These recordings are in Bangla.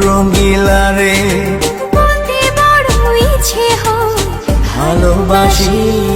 রঙ্গিলা রে ভালোবাসি।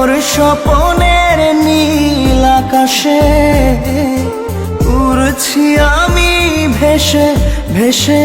তোর স্বপনের নীল আকাশে উড়ছি আমি ভেসে ভেসে।